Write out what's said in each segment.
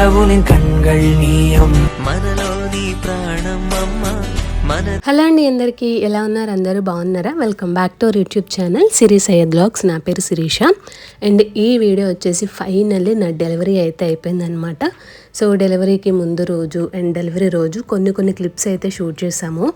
கடவுளின் கண்கள் நீயம் మనలోని ప్రాణం అమ్మ మన హలో అండి అందరికీ ఎలా ఉన్నారు అందరూ బాగున్నారా welcome back to our YouTube channel Siri Syed vlogs నా పేరు శిరీష అండ్ ఈ వీడియో వచ్చేసి ఫైనల్లీ నా డెలివరీ అయితే అయిపోయిందనమాట సో డెలివరీకి ముందు రోజు అండ్ డెలివరీ రోజు కొన్ని కొన్ని క్లిప్స్ అయితే షూట్ చేసాము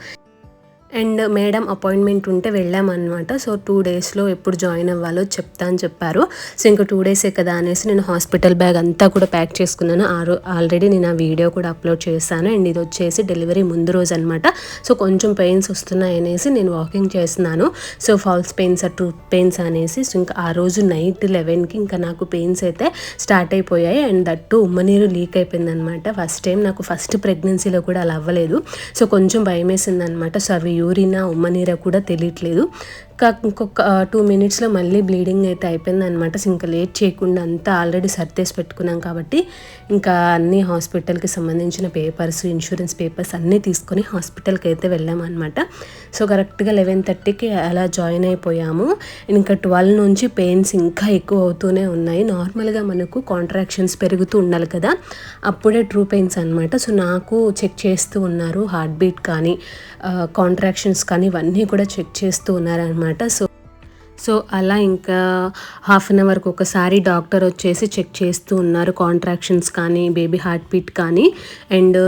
అండ్ మేడం అపాయింట్మెంట్ ఉంటే వెళ్ళామన్నమాట. సో టూ డేస్లో ఎప్పుడు జాయిన్ అవ్వాలో చెప్తా అని చెప్పారు. సో ఇంకా టూ డేసే కదా అనేసి నేను హాస్పిటల్ బ్యాగ్ అంతా కూడా ప్యాక్ చేసుకున్నాను. ఆ ఆల్రెడీ నేను ఆ వీడియో కూడా అప్లోడ్ చేశాను. అండ్ ఇది వచ్చేసి డెలివరీ ముందు రోజు అనమాట సో కొంచెం పెయిన్స్ వస్తున్నాయి అనేసి నేను వాకింగ్ చేస్తున్నాను. సో ఫాల్స్ పెయిన్స్ ఆ టూత్ పెయిన్స్ అనేసి సో ఇంకా ఆ రోజు నైట్ లెవెన్కి ఇంకా నాకు పెయిన్స్ అయితే స్టార్ట్ అయిపోయాయి. అండ్ దట్టు ఉమ్మనీరు లీక్ అయిపోయింది అనమాట ఫస్ట్ టైం నాకు ఫస్ట్ ప్రెగ్నెన్సీలో కూడా అలా అవ్వలేదు. సో కొంచెం భయం వేసింది అనమాట సో అవి యూరినా ఉమ్మనీరా కూడా తెలియట్లేదు. కా ఇంకొక టూ మినిట్స్లో మళ్ళీ బ్లీడింగ్ అయితే అయిపోయింది అనమాట ఇంకా లేట్ చేయకుండా అంతా ఆల్రెడీ సర్దేసి పెట్టుకున్నాం కాబట్టి ఇంకా అన్ని హాస్పిటల్కి సంబంధించిన పేపర్స్ ఇన్సూరెన్స్ పేపర్స్ అన్నీ తీసుకొని హాస్పిటల్కి అయితే వెళ్ళామన్నమాట. సో కరెక్ట్గా లెవెన్ థర్టీకి అలా జాయిన్ అయిపోయాము. ఇంకా ట్వెల్వ్ నుంచి పెయిన్స్ ఇంకా ఎక్కువ అవుతూనే ఉన్నాయి. నార్మల్గా మనకు కాంట్రాక్షన్స్ పెరుగుతూ ఉండాలి కదా. అప్పుడే ట్రూ పెయిన్స్ అనమాట సో నాకు చెక్ చేస్తూ ఉన్నారు. హార్ట్ బీట్ కానీ ఇంటరాక్షన్స్ కానీ ఇవన్నీ కూడా చెక్ చేస్తూ ఉన్నారనమాట సో సో అలా ఇంకా హాఫ్ అన్ అవర్కి ఒకసారి డాక్టర్ వచ్చేసి చెక్ చేస్తూ ఉన్నారు కాంట్రాక్షన్స్ కానీ బేబీ హార్ట్ బీట్ కానీ అండ్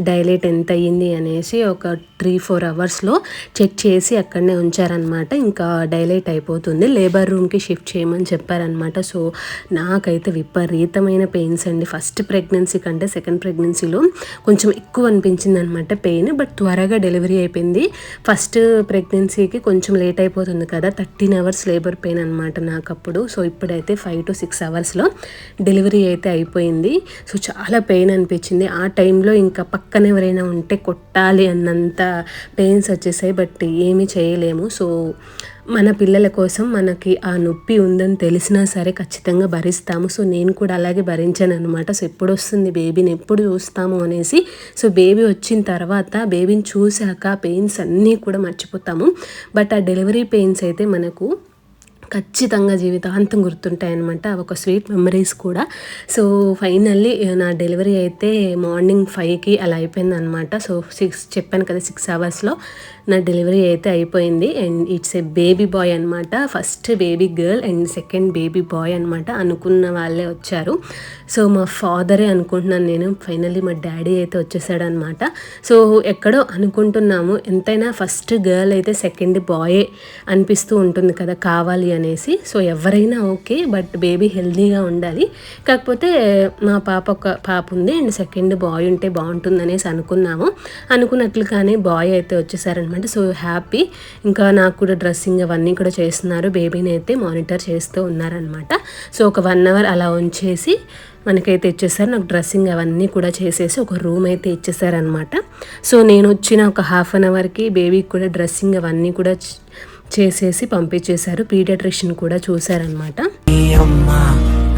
డైలేట్ ఎంత అయ్యింది అనేసి ఒక త్రీ ఫోర్ అవర్స్లో చెక్ చేసి అక్కడనే ఉంచారనమాట ఇంకా డైలైట్ అయిపోతుంది. లేబర్ రూమ్కి షిఫ్ట్ చేయమని చెప్పారనమాట సో నాకైతే విపరీతమైన పెయిన్స్ అండి. ఫస్ట్ ప్రెగ్నెన్సీ కంటే సెకండ్ ప్రెగ్నెన్సీలో కొంచెం ఎక్కువ అనిపించింది అనమాట పెయిన్. బట్ త్వరగా డెలివరీ అయిపోయింది. ఫస్ట్ ప్రెగ్నెన్సీకి కొంచెం లేట్ అయిపోతుంది కదా. థర్టీన్ అవర్స్ లేబర్ పెయిన్ అనమాట నాకు అప్పుడు సో ఇప్పుడైతే ఫైవ్ టు సిక్స్ అవర్స్లో డెలివరీ అయితే అయిపోయింది. సో చాలా పెయిన్ అనిపించింది. ఆ టైంలో ఇంకా పక్కన ఎవరైనా ఉంటే కొట్టాలి అన్నంత పెయిన్స్ వచ్చేసాయి బట్ ఏమీ చేయలేము. సో మన పిల్లల కోసం మనకి ఆ నొప్పి ఉందని తెలిసినా సరే ఖచ్చితంగా భరిస్తాము. సో నేను కూడా అలాగే భరించాను అనమాట సో ఎప్పుడు వస్తుంది బేబీని ఎప్పుడు చూస్తాము అనేసి. సో బేబీ వచ్చిన తర్వాత బేబీని చూశాక పెయిన్స్ అన్నీ కూడా మర్చిపోతాము. బట్ ఆ డెలివరీ పెయిన్స్ అయితే మనకు ఖచ్చితంగా జీవితాంతం గుర్తుంటాయన్నమాట. అవి ఒక స్వీట్ మెమరీస్ కూడా. సో ఫైనల్లీ నా డెలివరీ అయితే మార్నింగ్ ఫైవ్కి అలా అయిపోయింది అనమాట సో సిక్స్ చెప్పాను కదా సిక్స్ అవర్స్లో నా డెలివరీ అయితే అయిపోయింది. And it's a baby boy అనమాట first baby girl and second baby boy అనమాట అనుకున్న వాళ్ళే వచ్చారు. సో మా ఫాదరే అనుకుంటున్నాను నేను. ఫైనల్లీ మా డాడీ అయితే వచ్చేసాడనమాట సో ఎక్కడో అనుకుంటున్నాము. ఎంతైనా ఫస్ట్ గర్ల్ అయితే సెకండ్ బాయే అనిపిస్తూ ఉంటుంది కదా కావాలి అని అనేసి. సో ఎవరైనా ఓకే బట్ బేబీ హెల్దీగా ఉండాలి. కాకపోతే మా పాప ఒక పాప ఉంది. అండ్ సెకండ్ బాయ్ ఉంటే బాగుంటుంది అనేసి అనుకున్నాము. అనుకున్నట్లు కానీ బాయ్ అయితే వచ్చేసారనమాట. So happy. ఇంకా నాకు కూడా డ్రెస్సింగ్ అవన్నీ కూడా చేస్తున్నారు. బేబీని అయితే మానిటర్ చేస్తూ ఉన్నారనమాట. సో ఒక వన్ అవర్ అలా ఉంచేసి మనకైతే ఇచ్చేసారు. నాకు డ్రెస్సింగ్ అవన్నీ కూడా చేసేసి ఒక రూమ్ అయితే ఇచ్చేసారనమాట. సో నేను వచ్చిన ఒక హాఫ్ అన్ అవర్కి బేబీకి కూడా డ్రెస్సింగ్ అవన్నీ కూడా చేసేసి పంపించేశారు. పీడియాట్రిషియన్ కూడా చూశారనమాట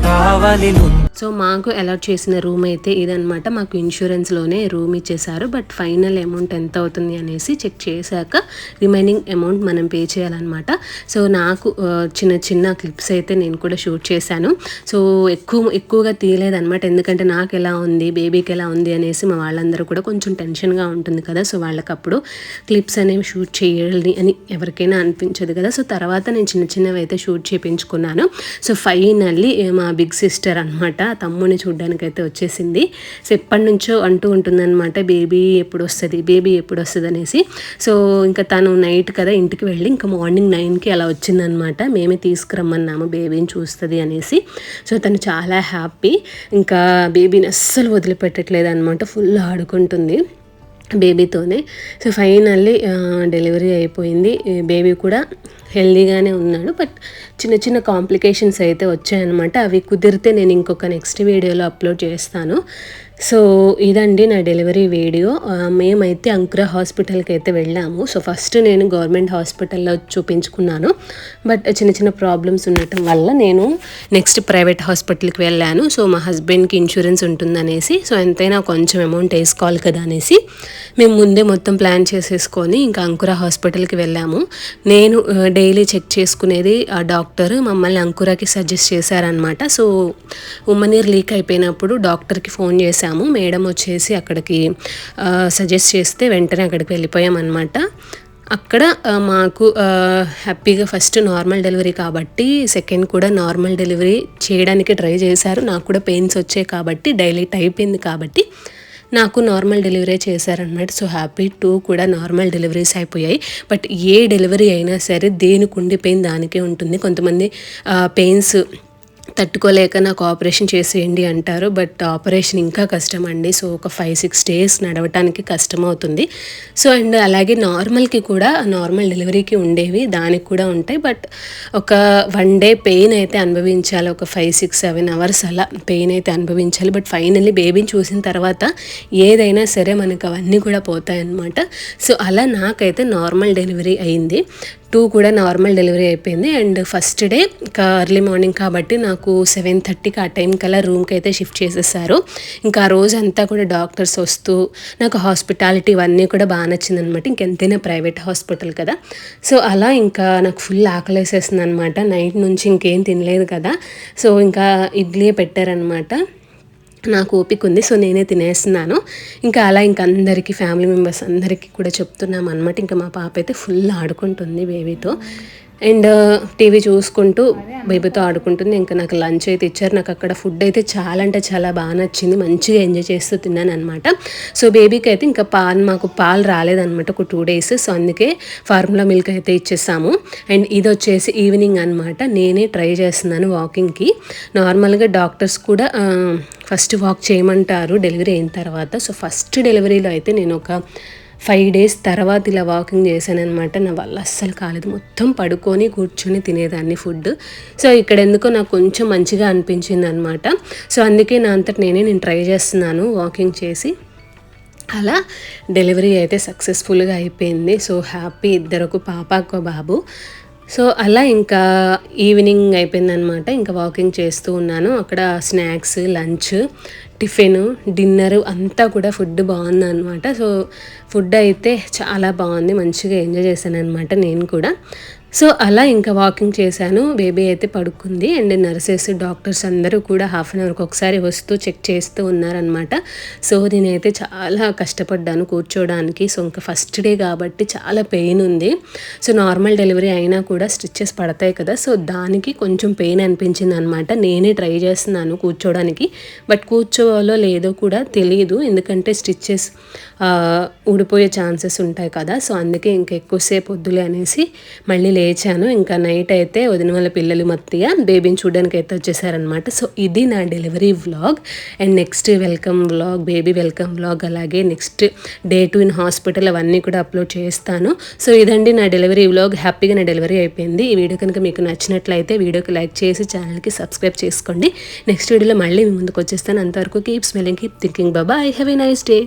కావాలి సో మాకు అలాట్ చేసిన రూమ్ అయితే ఇదనమాట మాకు ఇన్సూరెన్స్లోనే రూమ్ ఇచ్చేసారు బట్ ఫైనల్ అమౌంట్ ఎంత అవుతుంది అనేసి చెక్ చేశాక రిమైనింగ్ అమౌంట్ మనం పే చేయాలన్నమాట. సో నాకు చిన్న చిన్న క్లిప్స్ అయితే నేను కూడా షూట్ చేశాను. సో ఎక్కువ ఎక్కువగా తీయలేదన్నమాట. ఎందుకంటే నాకు ఎలా ఉంది బేబీకి ఎలా ఉంది అనేసి మా వాళ్ళందరూ కూడా కొంచెం టెన్షన్గా ఉంటుంది కదా. సో వాళ్ళకప్పుడు క్లిప్స్ అనేవి షూట్ చేయాలి అని ఎవరికైనా అనిపించదు కదా. సో తర్వాత నేను చిన్న చిన్నవి అయితే షూట్ చేయించుకున్నాను సో ఫైనల్లీ మా బిగ్ సిస్టర్ అనమాట తమ్ముని చూడ్డానికైతే వచ్చేసింది. సో ఎప్పటి నుంచో అంటూ ఉంటుందన్నమాట బేబీ ఎప్పుడు వస్తుంది బేబీ ఎప్పుడు వస్తుంది అనేసి సో ఇంకా తను నైట్ కదా ఇంటికి వెళ్ళి ఇంకా మార్నింగ్ నైన్కి అలా వచ్చిందనమాట మేమే తీసుకురమ్మన్నాము బేబీని చూస్తుంది అనేసి. సో తను చాలా హ్యాపీ. ఇంకా బేబీని అస్సలు వదిలిపెట్టట్లేదు అనమాట ఫుల్ ఆడుకుంటుంది. బేబీతోనే. సో ఫైనల్లీ డెలివరీ అయిపోయింది. బేబీ కూడా హెల్దీగానే ఉన్నాడు. బట్ చిన్న చిన్న కాంప్లికేషన్స్ అయితే వచ్చాయన్నమాట. అవి కుదిరితే నేను ఇంకొక నెక్స్ట్ వీడియోలో అప్లోడ్ చేస్తాను. సో ఇదండి నా డెలివరీ వీడియో. మేమైతే అంకుర హాస్పిటల్కి అయితే వెళ్ళాము. సో ఫస్ట్ నేను గవర్నమెంట్ హాస్పిటల్లో చూపించుకున్నాను. బట్ చిన్న చిన్న ప్రాబ్లమ్స్ ఉండటం వల్ల నేను నెక్స్ట్ ప్రైవేట్ హాస్పిటల్కి వెళ్ళాను. సో మా హస్బెండ్కి ఇన్సూరెన్స్ ఉంటుందనేసి సో ఎంతైనా కొంచెం అమౌంట్ వేసుకోవాలి కదా అనేసి మేము ముందే మొత్తం ప్లాన్ చేసేసుకొని ఇంకా అంకుర హాస్పిటల్కి వెళ్ళాము. నేను డైలీ చెక్ చేసుకునేది ఆ డాక్టర్ మమ్మల్ని అంకురకి సజెస్ట్ చేశారనమాట సో ఉమ్మనీర్ లీక్ అయిపోయినప్పుడు డాక్టర్కి ఫోన్ చేశాము. మేడం వచ్చేసి అక్కడికి సజెస్ట్ చేస్తే వెంటనే అక్కడికి వెళ్ళిపోయామన్నమాట. అక్కడ మాకు హ్యాపీగా ఫస్ట్ నార్మల్ డెలివరీ కాబట్టి సెకండ్ కూడా నార్మల్ డెలివరీ చేయడానికి ట్రై చేశారు. నాకు కూడా పెయిన్స్ వచ్చాయి కాబట్టి డైలీ అయిపోయింది కాబట్టి నాకు నార్మల్ డెలివరీ చేశారనమాట సో హ్యాపీ టూ కూడా నార్మల్ డెలివరీస్ అయిపోయాయి. బట్ ఏ డెలివరీ అయినా సరే దేనికి ఉండిపోయిన దానికే ఉంటుంది. కొంతమంది పెయిన్స్ తట్టుకోలేక నాకు ఆపరేషన్ చేసేయండి అంటారు. బట్ ఆపరేషన్ ఇంకా కష్టం అండి సో ఒక ఫైవ్ సిక్స్ డేస్ నడవటానికి కష్టం అవుతుంది సో అండ్ అలాగే నార్మల్కి కూడా నార్మల్ డెలివరీకి ఉండేవి దానికి కూడా ఉంటాయి. బట్ ఒక వన్ డే పెయిన్ అయితే అనుభవించాలి. ఒక ఫైవ్ సిక్స్ సెవెన్ అవర్స్ అలా పెయిన్ అయితే అనుభవించాలి. బట్ ఫైనల్లీ బేబీని చూసిన తర్వాత ఏదైనా సరే మనకు అవన్నీ కూడా పోతాయన్నమాట. సో అలా నాకైతే నార్మల్ డెలివరీ అయింది. టూ కూడా నార్మల్ డెలివరీ అయిపోయింది. అండ్ ఫస్ట్ డే ఇంకా ఎర్లీ మార్నింగ్ కాబట్టి నాకు సెవెన్ థర్టీకి ఆ టైం కల్లా రూమ్కి అయితే షిఫ్ట్ చేసేసారు. ఇంకా ఆ రోజు అంతా కూడా డాక్టర్స్ వస్తూ నాకు హాస్పిటాలిటీ ఇవన్నీ కూడా బాగా నచ్చింది అనమాట ఇంకెంతైనా ప్రైవేట్ హాస్పిటల్ కదా. సో అలా ఇంకా నాకు ఫుల్ ఆకలేసేసింది అనమాట నైట్ నుంచి ఇంకేం తినలేదు కదా. సో ఇంకా ఇడ్లీ పెట్టారనమాట నాకు ఓపిక ఉంది సో నేనే తినేస్తున్నాను. ఇంకా అలా ఇంక అందరికీ ఫ్యామిలీ మెంబర్స్ అందరికీ కూడా చెప్తున్నాం అనమాట ఇంకా మా పాప అయితే ఫుల్ ఆడుకుంటుంది బేబీతో. అండ్ టీవీ చూసుకుంటూ బేబీతో ఆడుకుంటుంది. ఇంకా నాకు లంచ్ అయితే ఇచ్చారు. నాకు అక్కడ ఫుడ్ అయితే చాలా అంటే చాలా బాగా నచ్చింది. మంచిగా ఎంజాయ్ చేస్తూ తిన్నాను అనమాట సో బేబీకి అయితే ఇంకా పాలు మాకు పాలు రాలేదనమాట ఒక టూ డేస్. సో అందుకే ఫార్ములా మిల్క్ అయితే ఇచ్చేసాము. అండ్ ఇది వచ్చేసి ఈవినింగ్ అనమాట నేనే ట్రై చేస్తున్నాను వాకింగ్కి. నార్మల్గా డాక్టర్స్ కూడా ఫస్ట్ వాక్ చేయమంటారు. డెలివరీ అయిన తర్వాత. సో ఫస్ట్ డెలివరీలో అయితే నేను ఒక ఫైవ్ డేస్ తర్వాత ఇలా వాకింగ్ చేశానమాట నా వల్ల అస్సలు కాలేదు. మొత్తం పడుకొని కూర్చొని తినేదాన్ని ఫుడ్ సో ఇక్కడ ఎందుకో నాకు కొంచెం మంచిగా అనిపించింది అనమాట సో అందుకే నా అంతటి నేనే నేను ట్రై చేస్తున్నాను వాకింగ్ చేసి. అలా డెలివరీ అయితే సక్సెస్ఫుల్గా అయిపోయింది. సో హ్యాపీ ఇద్దరకు పాప ఒక బాబు. సో అలా ఇంకా ఈవినింగ్ అయిపోయిందనమాట ఇంకా వాకింగ్ చేస్తూ ఉన్నాను. అక్కడ స్నాక్స్ లంచ్ టిఫిన్ డిన్నర్ అంతా కూడా ఫుడ్ బాగుంది అనమాట సో ఫుడ్ అయితే చాలా బాగుంది. మంచిగా ఎంజాయ్ చేశాను అనమాట నేను కూడా. సో అలా ఇంకా వాకింగ్ చేశాను. బేబీ అయితే పడుకుంది. అండ్ నర్సెస్ డాక్టర్స్ అందరూ కూడా హాఫ్ అన్ అవర్కి ఒకసారి వస్తూ చెక్ చేస్తూ ఉన్నారనమాట సో నేనైతే చాలా కష్టపడ్డాను కూర్చోడానికి. సో ఇంకా ఫస్ట్ డే కాబట్టి చాలా పెయిన్ ఉంది. సో నార్మల్ డెలివరీ అయినా కూడా స్టిచ్చెస్ పడతాయి కదా. సో దానికి కొంచెం పెయిన్ అనిపించింది అనమాట నేనే ట్రై చేస్తున్నాను కూర్చోవడానికి బట్ కూర్చోవాలో లేదో కూడా తెలియదు ఎందుకంటే స్టిచ్చెస్ ఊడిపోయే ఛాన్సెస్ ఉంటాయి కదా. సో అందుకే ఇంకా ఎక్కువసేపు వద్దులే అనేసి మళ్ళీ లేచాను. ఇంకా నైట్ అయితే వదిన వాళ్ళ పిల్లలు మత్తిగా బేబీని చూడడానికి అయితే వచ్చేసారనమాట సో ఇది నా delivery vlog and next welcome vlog baby welcome vlog అలాగే next day to in hospital అవన్నీ కూడా అప్లోడ్ చేస్తాను. సో ఇదండి నా డెలివరీ వ్లాగ్ హ్యాపీగా నా డెలివరీ అయిపోయింది. ఈ వీడియో కనుక మీకు నచ్చినట్లయితే వీడియోకి లైక్ చేసి ఛానల్కి సబ్స్క్రైబ్ చేసుకోండి. నెక్స్ట్ వీడియోలో మళ్ళీ మీ ముందుకు వచ్చేస్తాను. అంతవరకు keep smiling keep thinking Baba I have a nice day